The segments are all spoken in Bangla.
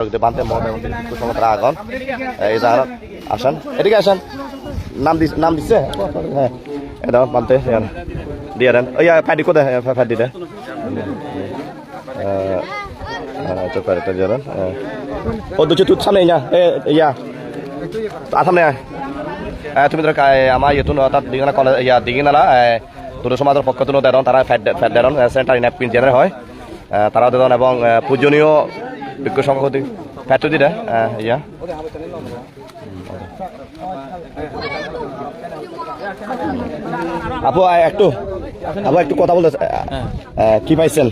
বানতে মহোদয় কুসুমতরা আগন। এই জাহার আসেন। এদিকে আসেন। নাম দিস নাম দিচ্ছে হ্যাঁ। এটা বানতে দিয়ে দেন। ওই ফাইডি কোথায়? ফাইড দিতে চোখ তো যাবেন ও দুটো তুত সামনে ইয়া এ ইয়া। তা সামনে আয়। এ, তুমি ধর আমার ইয়ে তুন তাত দিগনা কলেজ ইয়া দিগিনালা দুটো সমাজের পক্ষ তুলো দেন তারা ফ্যাট ফ্যাট দেন সেন্টারি ন্যাপকিন জেনারে হয় এ, তারা দেন এবং পূজনীয় ইয়া। আপু একটু আপু একটু কথা বলতে কি পাইছেন?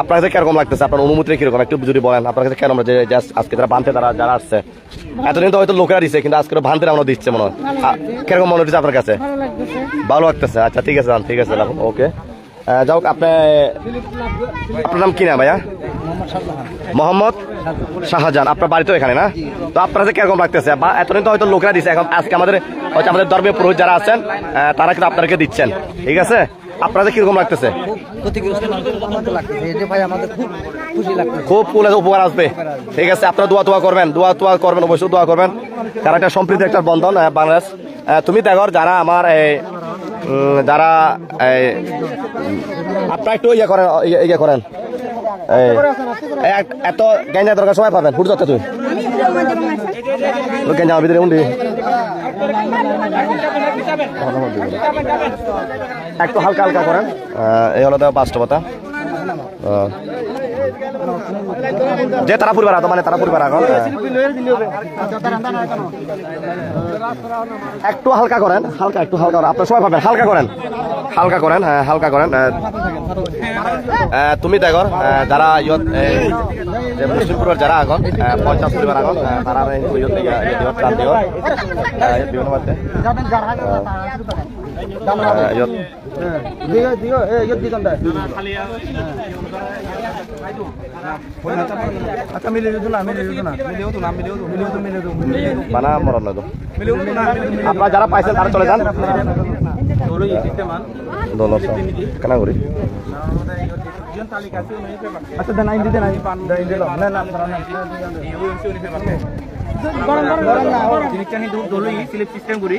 আপনার কাছে কীরকম লাগতেছে? আপনার অনুমতি কীরকম? একটু যদি বলেন আপনার কাছে কেন যে আজকে তারা বানতে তারা যারা আসছে। এতদিন তো হয়তো লোকেরা দিচ্ছে কিন্তু আজকে ভান্তে আমরা দিচ্ছে মনে হয়। কীরকম মনে হচ্ছে আপনার কাছে? ভালো লাগতেছে। আচ্ছা ঠিক আছে ঠিক আছে রাখুন ওকে। যাও আপনি আপনার নাম কি না ভাইয়া? মোহাম্মদ শাহজাহান, আপনার বাড়ি তো এখানে না? তো আপনার কাছে কীরকম লাগতেছে? বা এতদিন তো হয়তো লোকেরা দিচ্ছে এখন আজকে আমাদের হয়তো আমাদের ধর্মীয় পুরোহিত যারা আছেন তারা কিন্তু আপনাদেরকে দিচ্ছেন। ঠিক আছে? আপনাদের কীরকম লাগতেছে? খুব লাগতেছে উপকার আসবে। ঠিক আছে, আপনারা দোয়া তোয়া করবেন, দোয়া তোয়া করবেন, অবশ্যই দোয়া করবেন। কারণ একটা সম্প্রীতি একটা বন্ধন বাংলাদেশ। তুমি দেখো, যারা আমার যারা আপনারা একটু ইয়ে করেন ইয়ে ইয়ে করেন। এত গেঞ্জা দরকার সময় পাবেন ফুট যাচ্ছে তুই গেঞ্জা ভিতরে উন্ডি একটু হালকা হালকা করেন। এই হলো তো বাস্তবতা। যে তারা পরিবার আতো মানে তারা পরিবার এখন একটু হালকা করেন হালকা একটু হালকা করেন। আপনার সবাই পাবেন হালকা করেন। হালকা করেন হ্যাঁ হালকা করেন। তুমি দেখো যারা ইয়ত এই, যে মুসলিম পরিবার যারা আগন পঞ্চাশ পরিবার আগন তারা কিন্তু ইয়ত ইয়া- ইয়া দিও, ত্রাণ দিও। আহ, আচ্ছা মিলে যেত না মিলে যেত না। মিলেও তো না মিলেও তো মিলেও তো মিলেও তো বানা মরণ না মিলেও তো না আপনারা যারা পাইছেন তারা চলে যান। হলো এই কেনা করি। আচ্ছা দেন আইন দিতে নাই দেন দিল না না না নি দূর দলই স্লিপ সিস্টেম করি।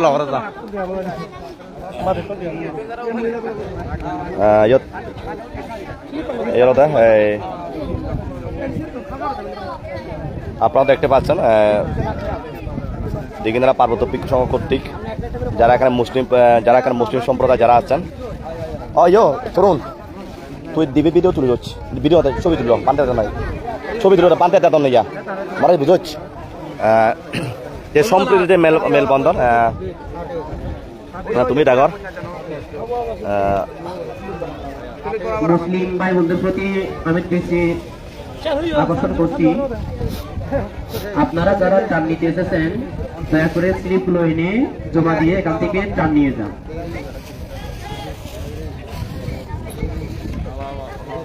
লগর দা ইয়ত ইয়ত আপনারা দেখতে পাচ্ছেন দিঘিনারা পার্বত্য পিক সংঘ কর্তৃক যারা এখানে মুসলিম যারা এখানে মুসলিম সম্প্রদায় যারা আছেন ও ইয়ো তরুণ তুই দিবি ভিডিও তুলে যাচ্ছি ভিডিও ছবি তুলো পান্তে নাই ছবি তুলো পান্তে দেত ইয়া মানে বুঝছ? যে সম্প্রীতি যে মেল মেলবন্ধন তুমি ডাগর মুসলিম ভাই বোনদের প্রতি আমি বেশি আকর্ষণ করছি। আপনারা যারা চান নিতে এসেছেন দয়া করে স্লিপগুলো জমা দিয়ে এখান থেকে চান নিয়ে যান।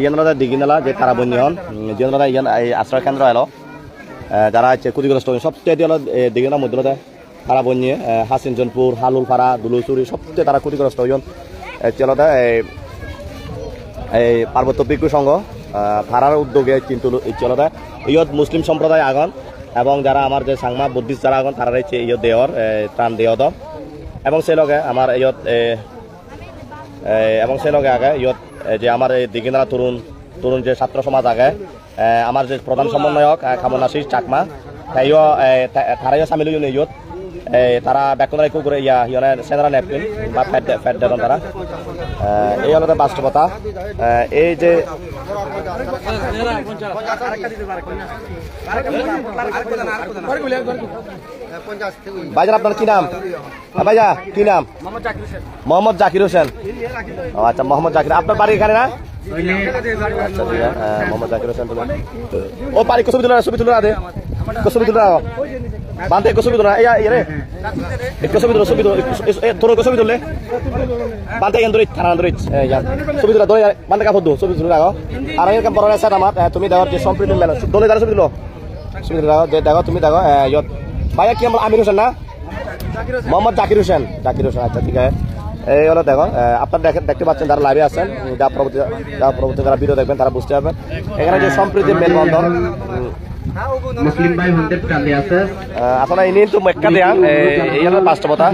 ইয়ানরা দিঘিনালা যে তারাবন্যী হন। যিনরা ইয়ান, এই আশ্রয় কেন্দ্র এলো। যারা হচ্ছে ক্ষতিগ্রস্ত সবচেয়ে হলো দিঘিনার মধ্যে তারাবন্যী হাসিন জনপুর হালুলপাড়া দুলুচুরি সবচেয়ে তারা ক্ষতিগ্রস্ত হইন চলতে এই পার্বত্য ভিক্ষু সংঘ থারার উদ্যোগে কিন্তু চলতে ইয়ত মুসলিম সম্প্রদায় আগন, এবং যারা আমার যে সাংমা বুদ্ধিস্ট যারা আগন তারা হচ্ছে ইয়ত দেহর ত্রাণ দেহ দ এবং সেই লগে আমার ইয়ত এবং সেই লগে আগে ইয়ত এই যে আমার এই দিঘিনারা তরুণ তরুণ যে ছাত্র সমাজ আগে আমার যে প্রধান সমন্বয়ক এ, খামনাশিস চাকমা তাইও তারাইও সামিল হইন ইয়ত। এ, তারা ব্যাকুনার একু করে ইয়া ইয়নে সেনারা নেপকিন বা ফ্যাট ফ্যাট দেন তারা। এই হলো বাস্তবতা। এই যে ভাইজান আপনার কি নাম? হ্যাঁ, ভাইয়া কি নাম? মোহাম্মদ জাকির হোসেন। আচ্ছা মোহাম্মদ জাকির। আপনার বাড়ি এখানে না? হ্যাঁ, মোহাম্মদ জাকির হোসেন ও পারি ছবি তুলে ছবি তুলে দে। ছবি তুলে বান্ধে ছবি তুলে রে। ছবি তুলো ছবি তোর ছবি তুললে। বান্ধে এখান ধরে থানা ধরে ছবি তুলে ধরে বান্ধে কাপড় দো ছবি তুলে রাখো আর এরকম বড় আছে আমার তুমি দেখো যে সম্প্রীতি মেলা দলে দাঁড়া ছবি তুলো। ছবি দেখো তুমি দেখো ইয়ত। ভাইয়া কি আমার আমির হোসেন না? মোহাম্মদ জাকির হোসেন। জাকির হোসেন আচ্ছা ঠিক আছে। এই হলো দেখো আপনারা দেখেন দেখতে পাচ্ছেন যারা লাইভে আছেন যা পরবর্তী যা পরবর্তী যারা ভিডিও দেখবেন তারা বুঝতে পারবেন। এখানে যে সম্প্রীতির মেলবন্ধন মুসলিম ভাই হুন্ডের কান্দে আছে। আপনারা ইনি তো মেক্কা দেয়ান এই হলো বাস্তবতা।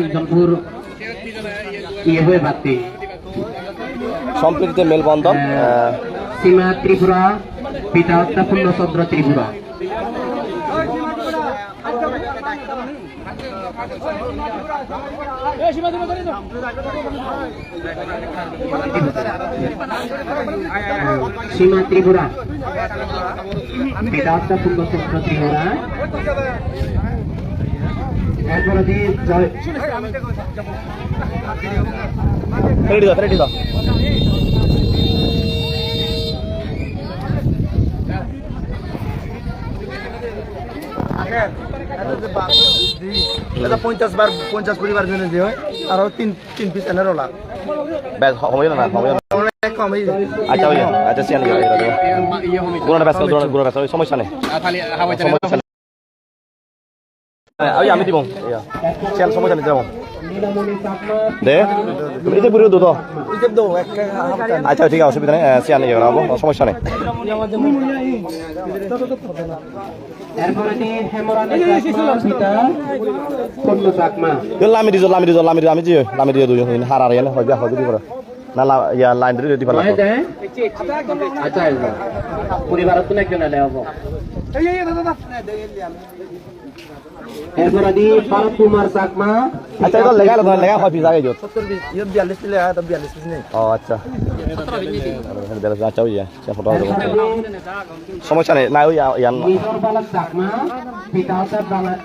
সম্প্রীতির মেলবন্ধন সীমা ত্রিপুরা পিতা হত্যা পূর্ণচন্দ্র ত্রিপুরা। সীমা ত্রিপুরা। পিতা হত্যা পূর্ণচন্দ্র ত্রিপুরা। এরপরে দিয়ে জয় রেডি দাও রেডি দাও। এটা পঞ্চাশ বার পঞ্চাশ পরিবার জন্য দিয়ে হয় আরও তিন তিন পিস এনে রোলা ব্যাস হবে না? হবে না? আচ্ছা আচ্ছা সিয়ান সমস্যা নেই। নেই। হ্যাঁ, ওই আমি দিব। ইয়া। সমস্যা নেই যাব দে তুমি দাও একটা হাফ আচ্ছা ঠিক আছে অসুবিধা নেই আহ, সিয়ান ইয়ে করাবো সমস্যা নেই লামি দিছো লামি দিছো লামি আমি যে লামি দিয়ে দুই হার আর ইয়ানে হবে হবে দি না ইয়া লাইন আচ্ছা হব এরপরে দিয়ে ভারত কুমার চাকমা। আচ্ছা এটা লেগা লাগা লেগা হয় পিস বিয়াল্লিশ পিলে তো বিয়াল্লিশ পিস নেই ও আচ্ছা। আচ্ছা ওই সে ফটো সমস্যা নেই না ওই ইয়ান নিজর বালক চাকমা পিতা হত্যার বালক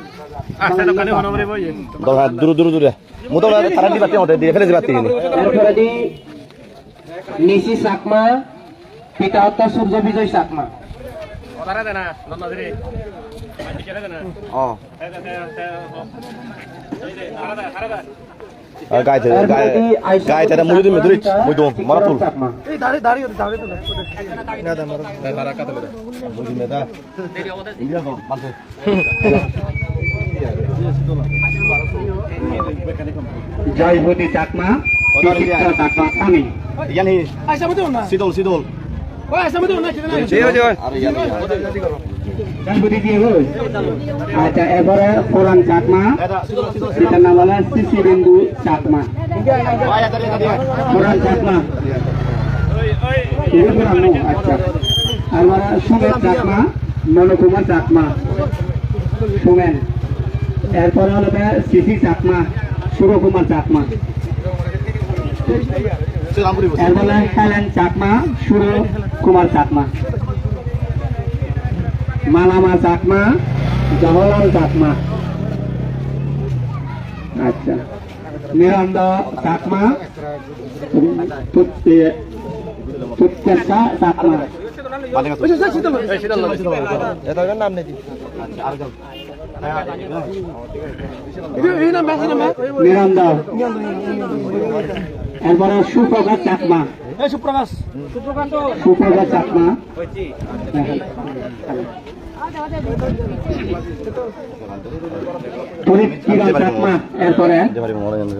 দরকার দূর দূর দূরে মুতো তারা দি বাতি হতে দিয়ে ফেলে দিবাতি এরপরে দিয়ে নিশি চাকমা পিতা হত্যা সূর্য বিজয় চাকমা। ও গাইতে গাই গাইতে মুড়ি দিমে দুরিচ মুই দম মারা তুল এই দাঁড়িয়ে দাঁড়িয়ে দাঁড়িয়ে তো না দাম মুড়ি দিমে দা? ইন্ডিয়া তো বানতে জয়ভূতি চাকমা চাকমা স্বামী। ইয়ান হি সিদল সিদল আরে ইয়ান জয়ভূতি দিয়ে হই আচ্ছা এবারে পুরান চাকমা। পিতার নাম হলো শিশি বিন্দু চাকমা। পুরান চাকমা। আচ্ছা। এবারে সুমেন চাকমা, মনোকুমার চাকমা। সুমেন। এরপরে হলো শিশি চাকমা, সুরকুমার চাকমা। এরপরে হেলেন চাকমা সুর কুমার চাকমা। মালামা চাকমা জওহরলাল চাকমা। আচ্ছা। নিরন্দ চাকমা চাকমা। নাম নেই এরপরে সুপ্রভাত চাকমা। সুপ্রকাশ সুপ্রভাত। চাকমা। তরিত কিরণ চাকমা এরপরে যেতে পারি মনে জানি